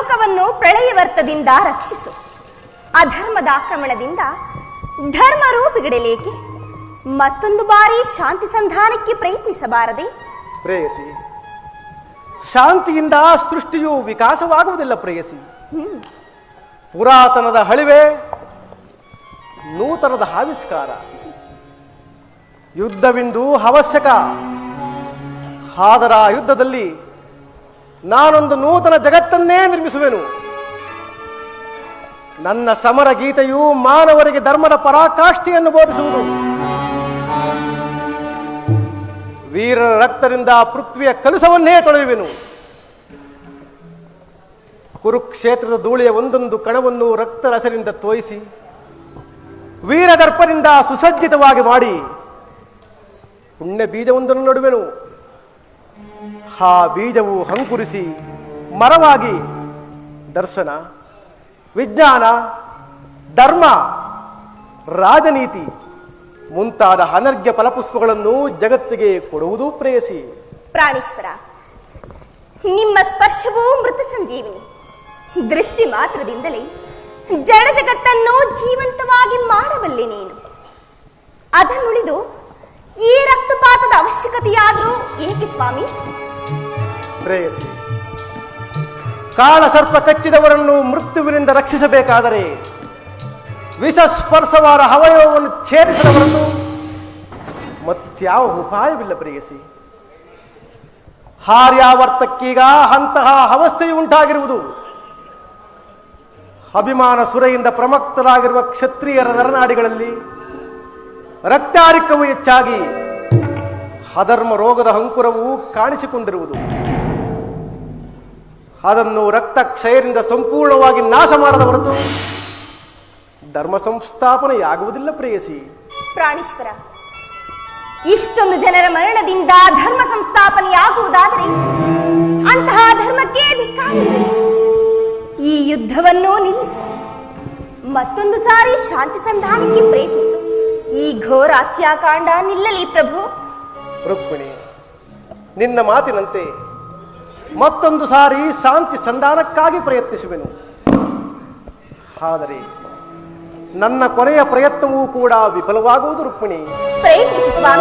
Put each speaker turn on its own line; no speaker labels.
ಲೋಕವನ್ನು ಪ್ರಳಯವರ್ತದಿಂದ ರಕ್ಷಿಸು. ಅಧರ್ಮದ ಆಕ್ರಮಣದಿಂದ ಧರ್ಮ ರೂಪಿಗಿಡಲೇಕೆ. ಮತ್ತೊಂದು ಬಾರಿ ಶಾಂತಿ ಸಂಧಾನಕ್ಕೆ ಪ್ರಯತ್ನಿಸಬಾರದೆ.
ಪ್ರೇಯಸಿ ಶಾಂತಿಯಿಂದ ಸೃಷ್ಟಿಯು ವಿಕಾಸವಾಗುವುದಿಲ್ಲ ಪ್ರೇಯಸಿ. ಪುರಾತನದ ಹಳಿವೆ ನೂತನದ ಆವಿಷ್ಕಾರ. ಯುದ್ಧವೆಂದು ಅವಶ್ಯಕ. ಆದರ ಯುದ್ಧದಲ್ಲಿ ನಾನೊಂದು ನೂತನ ಜಗತ್ತನ್ನೇ ನಿರ್ಮಿಸುವೆನು. ನನ್ನ ಸಮರ ಗೀತೆಯು ಮಾನವರಿಗೆ ಧರ್ಮದ ಪರಾಕಾಷ್ಠೆಯನ್ನು ಬೋಧಿಸುವುದು. ವೀರರ ರಕ್ತದಿಂದ ಪೃಥ್ವಿಯ ಕಲುಸವನ್ನೇ ತೊಳೆಯುವೆನು. ಕುರುಕ್ಷೇತ್ರದ ಧೂಳಿಯ ಒಂದೊಂದು ಕಣವನ್ನು ರಕ್ತರಸರಿಂದ ತೋಯಿಸಿ ವೀರದರ್ಪದಿಂದ ಸುಸಜ್ಜಿತವಾಗಿ ಮಾಡಿ ಪುಣ್ಯ ಬೀಜವೊಂದನ್ನು ನಡುವೆನು. ಆ ಬೀಜವು ಹಂಕುರಿಸಿ ಮರವಾಗಿ ದರ್ಶನ, ವಿಜ್ಞಾನ, ಧರ್ಮ, ರಾಜನೀತಿ ಮುಂತಾದ ಅನರ್ಘ್ಯ ಫಲಪುಷ್ಪಗಳನ್ನು ಜಗತ್ತಿಗೆ ಕೊಡುವುದು ಪ್ರೇಯಸಿ.
ಪ್ರಾಣೇಶ್ವರ, ನಿಮ್ಮ ಸ್ಪರ್ಶವೂ ಮೃತ ಸಂಜೀವಿನಿ. ದೃಷ್ಟಿ ಮಾತ್ರದಿಂದಲೇ ಜಡ ಜಗತ್ತನ್ನು ಜೀವಂತವಾಗಿ ಮಾಡಬಲ್ಲೆ ನೀನು. ಅದನ್ನುಳಿದು ಅವಶ್ಯಕತೆಯಾದರೂ ಏಕೆ ಸ್ವಾಮಿ?
ಪ್ರೇಯಸಿ ಕಾಳ ಸರ್ಪ ಕಚ್ಚಿದವರನ್ನು ಮೃತ್ಯುವಿನಿಂದ ರಕ್ಷಿಸಬೇಕಾದರೆ ವಿಷ ಸ್ಪರ್ಶವಾದ ಅವಯವವನ್ನು ಛೇದಿಸಿದವರನ್ನು ಮತ್ಯಾವ ಉಪಾಯವಿಲ್ಲ ಪ್ರೇಯಸಿ. ಹಾರ್ಯಾವರ್ತಕ್ಕೀಗ ಅಂತಹ ಅವಸ್ಥೆಯು ಉಂಟಾಗಿರುವುದು. ಅಭಿಮಾನ ಸುರೆಯಿಂದ ಪ್ರಮಕ್ತರಾಗಿರುವ ಕ್ಷತ್ರಿಯರ ನರನಾಡಿಗಳಲ್ಲಿ ರಕ್ತಾರಿಕವು ಹೆಚ್ಚಾಗಿ ಅಧರ್ಮ ರೋಗದ ಅಂಕುರವು ಕಾಣಿಸಿಕೊಂಡಿರುವುದು. ಅದನ್ನು ರಕ್ತ ಕ್ಷಯದಿಂದ ಸಂಪೂರ್ಣವಾಗಿ ನಾಶ ಮಾಡದ ಹೊರತು ಧರ್ಮ ಸಂಸ್ಥಾಪನೆಯಾಗುವುದಿಲ್ಲ ಪ್ರೇಯಸಿ.
ಪ್ರಾಣೇಶ್ವರ ಇಷ್ಟೊಂದು ಜನರ ಮರಣದಿಂದ ಧರ್ಮ ಸಂಸ್ಥಾಪನೆಯಾಗುವುದಾದರೆ ಅಂತಹ ಧರ್ಮಕ್ಕೆ ಈ ಯುದ್ಧವನ್ನು ನಿಲ್ಲಿಸಿ. ಮತ್ತೊಂದು ಸಾರಿ ಶಾಂತಿ ಸಂಧಾನಕ್ಕೆ ಪ್ರಯತ್ನಿಸು. ಈ ಘೋರ ಹತ್ಯಾಕಾಂಡ ನಿಲ್ಲಲಿ ಪ್ರಭು.
ರುಕ್ಮಿಣಿ, ನಿನ್ನ ಮಾತಿನಂತೆ ಮತ್ತೊಂದು ಸಾರಿ ಶಾಂತಿ ಸಂಧಾನಕ್ಕಾಗಿ ಪ್ರಯತ್ನಿಸುವೆನು. ಆದರೆ ನನ್ನ ಕೊನೆಯ ಪ್ರಯತ್ನವೂ ಕೂಡ ವಿಫಲವಾಗುವುದು ರುಕ್ಮಿಣಿ.